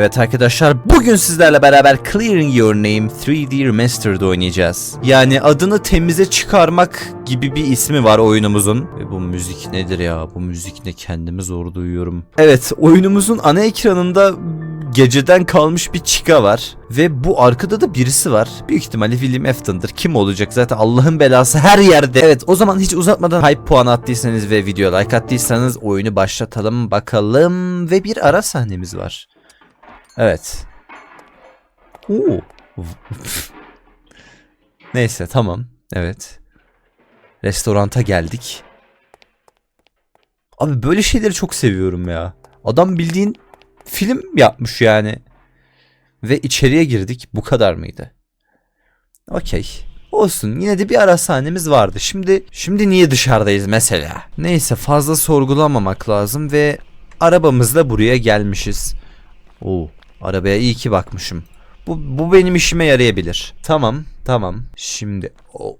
Evet arkadaşlar bugün sizlerle beraber Clearing Your Name 3D Remastered oynayacağız. Yani adını temize çıkarmak gibi bir ismi var oyunumuzun. Ve bu müzik nedir ya? Bu müzik ne kendimi zor duyuyorum. Evet oyunumuzun ana ekranında geceden kalmış bir çika var. Ve bu arkada da birisi var. Büyük ihtimalle William Afton'dır. Kim olacak zaten Allah'ın belası her yerde. Evet o zaman hiç uzatmadan hype puanı attıysanız ve video like attıysanız oyunu başlatalım bakalım. Ve bir ara sahnemiz var. Evet. Oo. Neyse tamam. Evet. Restoranta geldik. Abi böyle şeyleri çok seviyorum ya. Adam bildiğin film yapmış yani. Ve içeriye girdik. Bu kadar mıydı? Okey. Olsun. Yine de bir ara sahnemiz vardı. Şimdi şimdi niye dışarıdayız mesela? Neyse fazla sorgulamamak lazım ve arabamızla buraya gelmişiz. Oo, arabaya iyi ki bakmışım. Bu, bu benim işime yarayabilir. Tamam, tamam. Şimdi o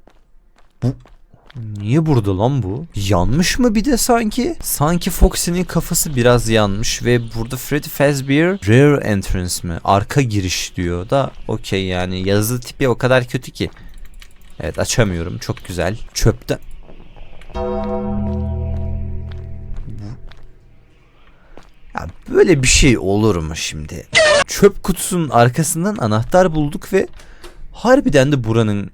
bu niye burada lan bu? Yanmış mı bir de sanki? Sanki Foxy'nin kafası biraz yanmış ve burada Freddy Fazbear Rear Entrance mi? Arka giriş diyor da okey yani yazı tipi o kadar kötü ki. Evet açamıyorum. Çok güzel. Çöpte Ya böyle bir şey olur mu şimdi? Çöp kutusunun arkasından anahtar bulduk ve harbiden de buranın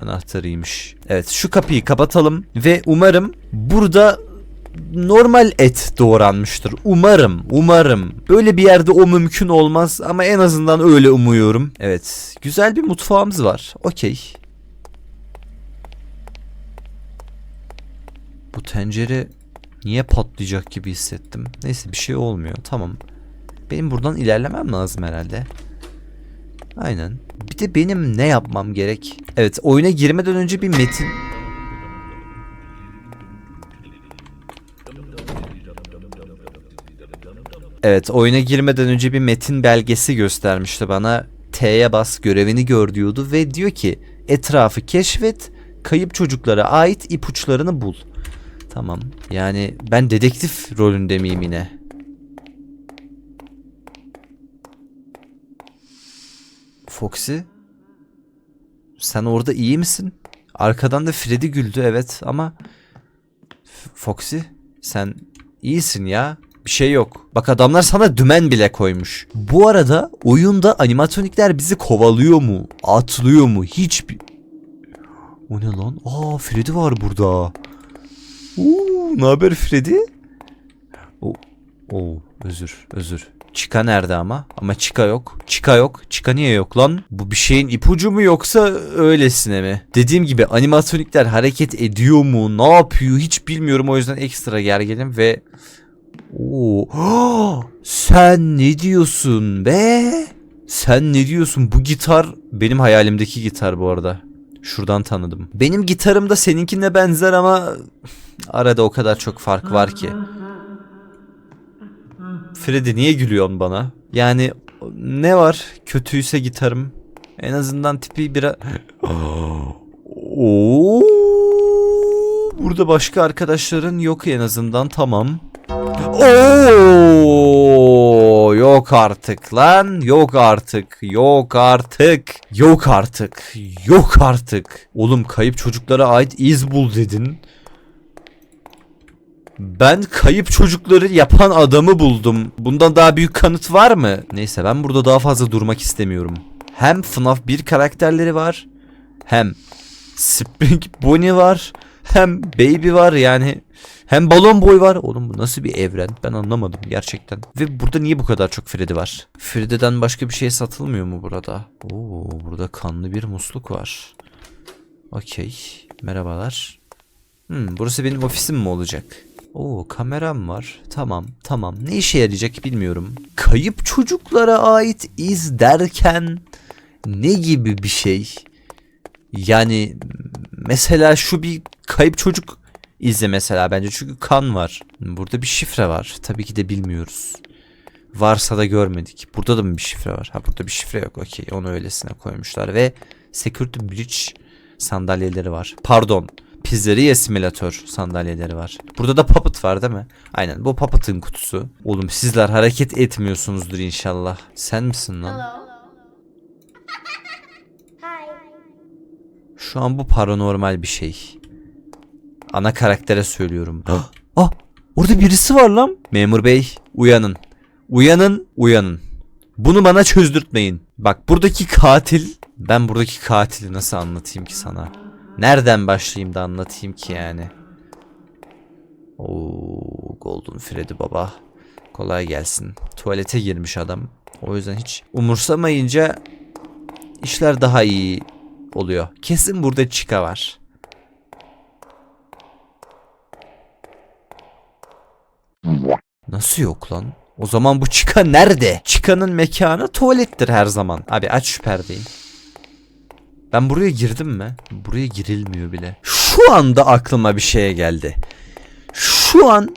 anahtarıymış. Evet şu kapıyı kapatalım ve umarım burada normal et doğranmıştır. Umarım, umarım. Böyle bir yerde o mümkün olmaz ama en azından öyle umuyorum. Evet, güzel bir mutfağımız var. Okey. Bu tencere niye patlayacak gibi hissettim. Neyse bir şey olmuyor. Tamam. Benim buradan ilerlemem lazım herhalde. Aynen. Bir de benim ne yapmam gerek? Evet oyuna girmeden önce bir metin... Evet oyuna girmeden önce bir metin belgesi göstermişti bana. T'ye bas görevini gör diyordu ve diyor ki etrafı keşfet kayıp çocuklara ait ipuçlarını bul. Tamam yani ben dedektif rolünde miyim yine? Foxy? Sen orada iyi misin? Arkadan da Freddy güldü evet ama Foxy sen iyisin ya. Bir şey yok. Bak adamlar sana dümen bile koymuş. Bu arada oyunda animatronikler bizi kovalıyor mu? Atlıyor mu? Hiçbir... O ne lan? Aa Freddy var burada. Uuu ne haber Freddy? Oo, oo, özür özür. Chica nerede ama? Ama Chica yok. Chica yok. Chica niye yok lan? Bu bir şeyin ipucu mu yoksa öylesine mi? Dediğim gibi animatronikler hareket ediyor mu? Ne yapıyor? Hiç bilmiyorum o yüzden ekstra gerginim ve Oo. Sen ne diyorsun be? Sen ne diyorsun? Bu gitar benim hayalimdeki gitar bu arada. Şuradan tanıdım. Benim gitarım da seninkine benzer ama arada o kadar çok fark var ki. Freddy niye gülüyorsun bana? Yani ne var kötüyse gitarım? En azından tipi biraz... Oo! Burada başka arkadaşların yok en azından tamam. Oo! Yok artık lan. Yok artık. Yok artık. Yok artık. Yok artık. Oğlum kayıp çocuklara ait iz bul dedin. Ben kayıp çocukları yapan adamı buldum. Bundan daha büyük kanıt var mı? Neyse ben burada daha fazla durmak istemiyorum. Hem FNAF 1 karakterleri var. Hem Spring Bonnie var. Hem Baby var yani. Hem Balon Boy var. Oğlum bu nasıl bir evren? Ben anlamadım gerçekten. Ve burada niye bu kadar çok Freddy var? Freddy'den başka bir şey satılmıyor mu burada? Oo burada kanlı bir musluk var. Okey. Merhabalar. Hmm, burası benim ofisim mi olacak? Oo kameram var. Tamam tamam. Ne işe yarayacak bilmiyorum. Kayıp çocuklara ait iz derken ne gibi bir şey? Yani mesela şu bir kayıp çocuk izi mesela bence çünkü kan var. Burada bir şifre var. Tabii ki de bilmiyoruz. Varsa da görmedik. Burada da mı bir şifre var? Ha burada bir şifre yok. Okey onu öylesine koymuşlar ve security bridge sandalyeleri var. Pardon. pizzeria simülatör sandalyeleri var. Burada da puppet var değil mi? Aynen bu puppet'ın kutusu. Oğlum sizler hareket etmiyorsunuzdur inşallah. Sen misin lan? Hello. Hi. Şu an bu paranormal bir şey. Ana karaktere söylüyorum. ah, orada birisi var lan. Memur bey, uyanın. Uyanın, uyanın. Bunu bana çözdürtmeyin. Bak buradaki katil, ben buradaki katili nasıl anlatayım ki sana? Nereden başlayayım da anlatayım ki yani? Oo, Golden Freddy baba. Kolay gelsin. Tuvalete girmiş adam. O yüzden hiç umursamayınca işler daha iyi oluyor. Kesin burada Chica var. Nasıl yok lan? O zaman bu Chica nerede? Chica'nın mekanı tuvalettir her zaman. Abi aç şu perdeyi. Ben buraya girdim mi? Buraya girilmiyor bile. Şu anda aklıma bir şeye geldi. Şu an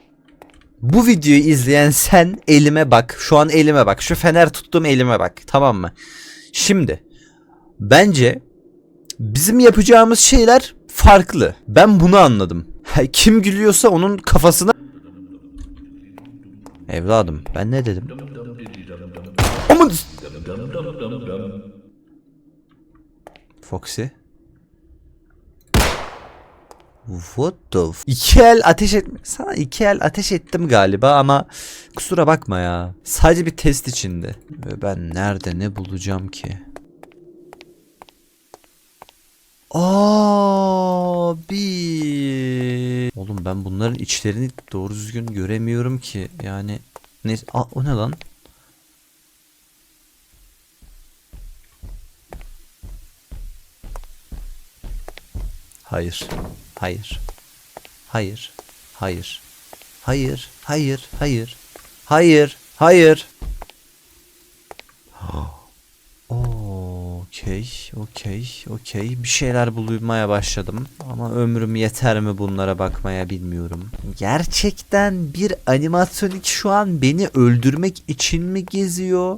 bu videoyu izleyen sen elime bak. Şu an elime bak. Şu fener tuttuğum elime bak. Tamam mı? Şimdi bence bizim yapacağımız şeyler farklı. Ben bunu anladım. Kim gülüyorsa onun kafasına Evladım ben ne dedim? Aman Foxy What the f- İki el ateş et Sana iki el ateş ettim galiba ama kusura bakma ya. Sadece bir test içinde. Ve ben nerede ne bulacağım ki? Abi. Oğlum ben bunların içlerini doğru düzgün göremiyorum ki. Yani ne Aa, o ne lan? Hayır. Hayır. Hayır. Hayır. Hayır. Hayır. Hayır. Hayır. Hayır. Okey, okey, okey. Bir şeyler bulmaya başladım. Ama ömrüm yeter mi bunlara bakmaya bilmiyorum. Gerçekten bir animatronik şu an beni öldürmek için mi geziyor?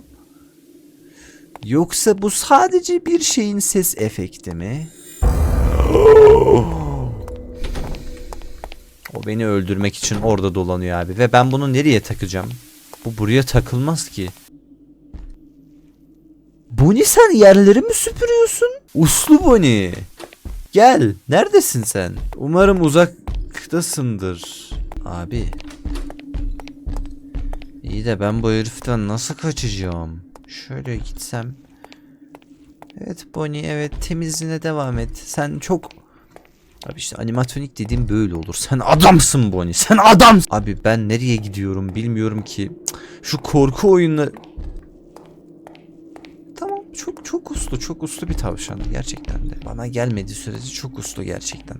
Yoksa bu sadece bir şeyin ses efekti mi? O beni öldürmek için orada dolanıyor abi. Ve ben bunu nereye takacağım? Bu buraya takılmaz ki. Bonnie sen yerleri mi süpürüyorsun? Uslu Bonnie. Gel. Neredesin sen? Umarım uzaktasındır. Abi. İyi de ben bu heriften nasıl kaçacağım? Şöyle gitsem. Evet Bonnie evet temizliğine devam et. Sen çok Abi işte animatronik dediğim böyle olur. Sen adamsın Bonnie. Sen adam. Abi ben nereye gidiyorum bilmiyorum ki. Şu korku oyunu Tamam çok çok uslu çok uslu bir tavşan gerçekten de. Bana gelmediği sürece çok uslu gerçekten.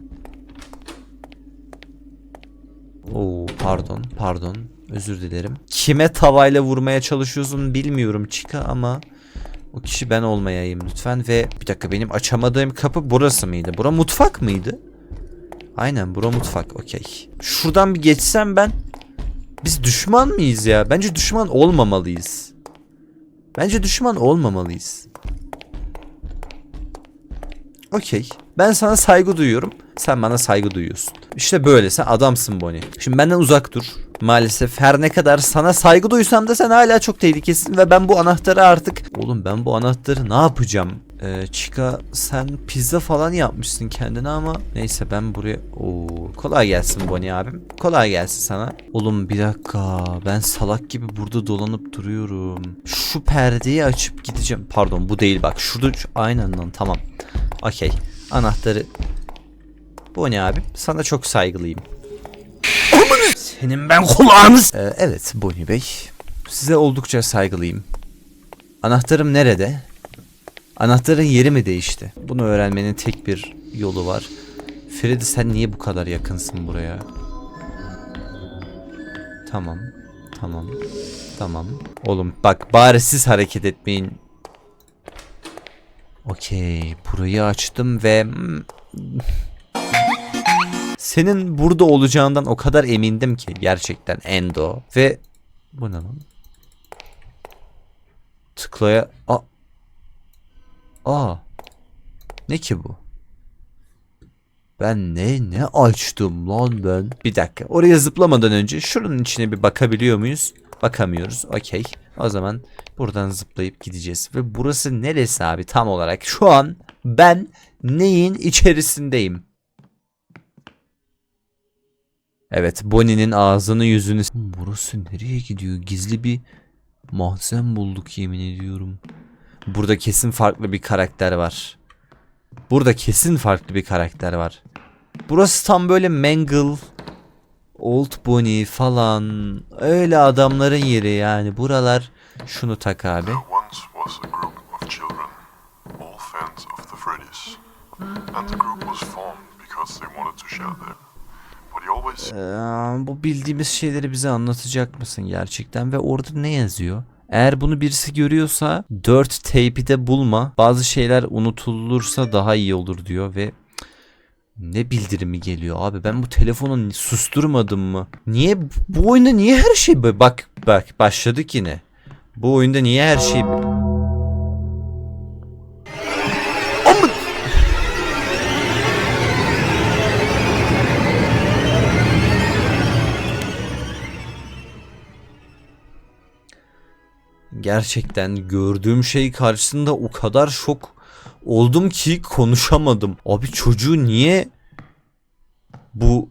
Oo pardon pardon özür dilerim. Kime tavayla vurmaya çalışıyorsun bilmiyorum Chica ama o kişi ben olmayayım lütfen ve bir dakika benim açamadığım kapı burası mıydı? Bura mutfak mıydı? Aynen bura mutfak okey. Şuradan bir geçsem ben biz düşman mıyız ya? Bence düşman olmamalıyız. Bence düşman olmamalıyız. Okey. Ben sana saygı duyuyorum. Sen bana saygı duyuyorsun. İşte böyle. Sen adamsın Bonnie. Şimdi benden uzak dur. Maalesef her ne kadar sana saygı duysam da sen hala çok tehlikesin ve ben bu anahtarı artık... Oğlum ben bu anahtarı ne yapacağım? Ee, Chica sen pizza falan yapmışsın kendine ama neyse ben buraya... Oo, kolay gelsin Bonnie abim. Kolay gelsin sana. Oğlum bir dakika ben salak gibi burada dolanıp duruyorum. Şu perdeyi açıp gideceğim. Pardon bu değil bak şurada şu- aynen lan tamam. Okey anahtarı Bonnie abi sana çok saygılıyım. Senin ben kulağınız. Ee, evet Bonnie Bey. Size oldukça saygılıyım. Anahtarım nerede? Anahtarın yeri mi değişti? Bunu öğrenmenin tek bir yolu var. Freddy sen niye bu kadar yakınsın buraya? Tamam. Tamam. Tamam. Oğlum bak bari siz hareket etmeyin. Okey. Burayı açtım ve... Senin burada olacağından o kadar emindim ki gerçekten Endo. Ve... Bu ne lan? Tıklaya... Aa. Aa. Ne ki bu? Ben ne ne açtım lan ben? Bir dakika. Oraya zıplamadan önce şunun içine bir bakabiliyor muyuz? Bakamıyoruz. Okey. O zaman buradan zıplayıp gideceğiz. Ve burası neresi abi tam olarak? Şu an ben neyin içerisindeyim? Evet, Bonnie'nin ağzını yüzünü... Burası nereye gidiyor? Gizli bir mahzen bulduk yemin ediyorum. Burada kesin farklı bir karakter var. Burada kesin farklı bir karakter var. Burası tam böyle Mangle, Old Bonnie falan öyle adamların yeri yani. Buralar şunu tak abi. Ee, bu bildiğimiz şeyleri bize anlatacak mısın gerçekten ve orada ne yazıyor? Eğer bunu birisi görüyorsa 4 tape'i de bulma. Bazı şeyler unutulursa daha iyi olur diyor ve ne bildirimi geliyor abi ben bu telefonu susturmadım mı? Niye bu oyunda niye her şey bak bak başladık yine. Bu oyunda niye her şey Gerçekten gördüğüm şey karşısında o kadar şok oldum ki konuşamadım. Abi çocuğu niye bu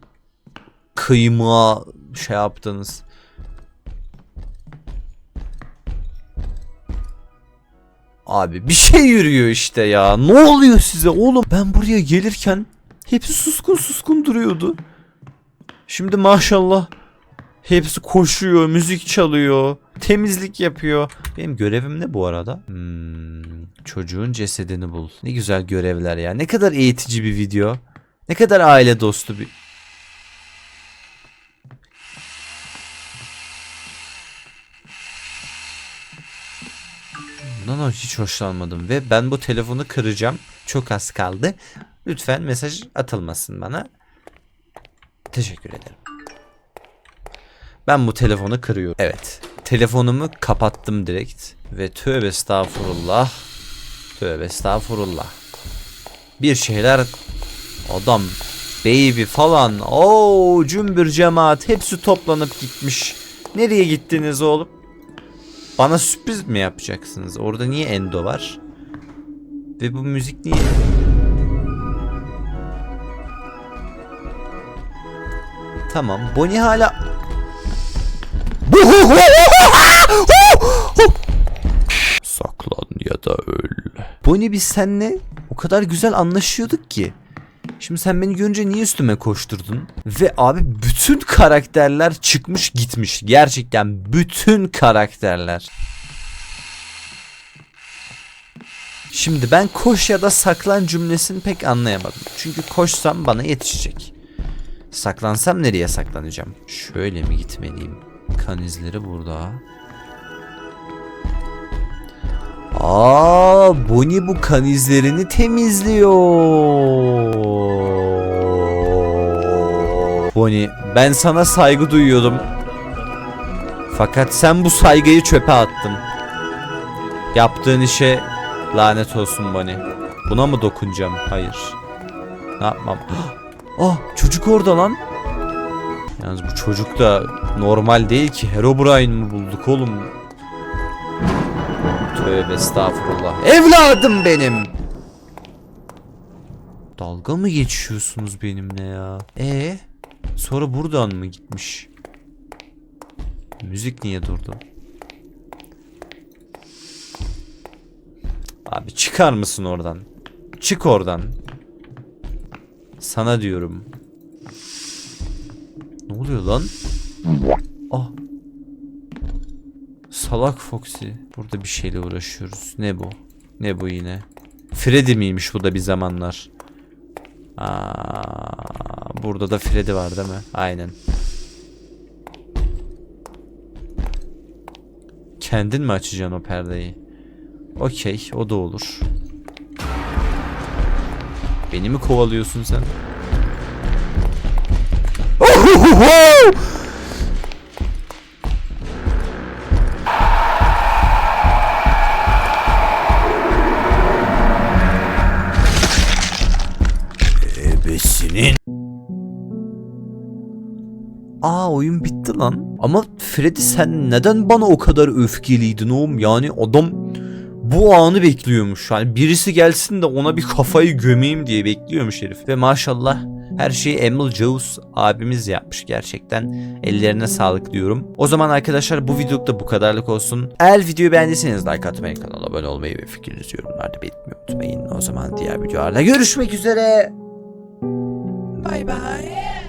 kıyma şey yaptınız? Abi bir şey yürüyor işte ya. Ne oluyor size oğlum? Ben buraya gelirken hepsi suskun suskun duruyordu. Şimdi maşallah Hepsi koşuyor, müzik çalıyor, temizlik yapıyor. Benim görevim ne bu arada? Hmm, çocuğun cesedini bul. Ne güzel görevler ya. Ne kadar eğitici bir video. Ne kadar aile dostu bir... Bundan hiç hoşlanmadım ve ben bu telefonu kıracağım. Çok az kaldı. Lütfen mesaj atılmasın bana. Teşekkür ederim. Ben bu telefonu kırıyorum. Evet. Telefonumu kapattım direkt. Ve tövbe estağfurullah. Tövbe estağfurullah. Bir şeyler adam baby falan o cümbür cemaat hepsi toplanıp gitmiş. Nereye gittiniz oğlum? Bana sürpriz mi yapacaksınız? Orada niye Endo var? Ve bu müzik niye? Tamam. Bonnie hala Bonnie biz seninle o kadar güzel anlaşıyorduk ki. Şimdi sen beni görünce niye üstüme koşturdun? Ve abi bütün karakterler çıkmış gitmiş. Gerçekten bütün karakterler. Şimdi ben koş ya da saklan cümlesini pek anlayamadım. Çünkü koşsam bana yetişecek. Saklansam nereye saklanacağım? Şöyle mi gitmeliyim? Kan izleri burada. Aa, Bonnie bu kan izlerini temizliyor. Bonnie, ben sana saygı duyuyordum. Fakat sen bu saygıyı çöpe attın. Yaptığın işe lanet olsun Bonnie. Buna mı dokunacağım? Hayır. Ne yapmam? Ah, çocuk orada lan. Yalnız bu çocuk da normal değil ki. Herobrine mi bulduk oğlum? Tövbe estağfurullah. Evladım benim. Dalga mı geçiyorsunuz benimle ya? E sonra buradan mı gitmiş? Müzik niye durdu? Abi çıkar mısın oradan? Çık oradan. Sana diyorum. Ne oluyor lan? Ah. Salak Foxy. Burada bir şeyle uğraşıyoruz. Ne bu? Ne bu yine? Freddy miymiş bu da bir zamanlar? Aa, burada da Freddy var değil mi? Aynen. Kendin mi açacaksın o perdeyi? Okey, o da olur. Beni mi kovalıyorsun sen? Ebesinin. Aa oyun bitti lan. Ama Freddy sen neden bana o kadar öfkeliydin oğlum? Yani adam bu anı bekliyormuş. Yani birisi gelsin de ona bir kafayı gömeyim diye bekliyormuş herif. Ve maşallah her şeyi Emil Jones abimiz yapmış gerçekten. Ellerine sağlık diyorum. O zaman arkadaşlar bu videoluk da bu kadarlık olsun. Eğer videoyu beğendiyseniz like atmayı, kanala abone olmayı ve fikrinizi yorumlarda belirtmeyi unutmayın. O zaman diğer videolarda görüşmek üzere. Bay bay.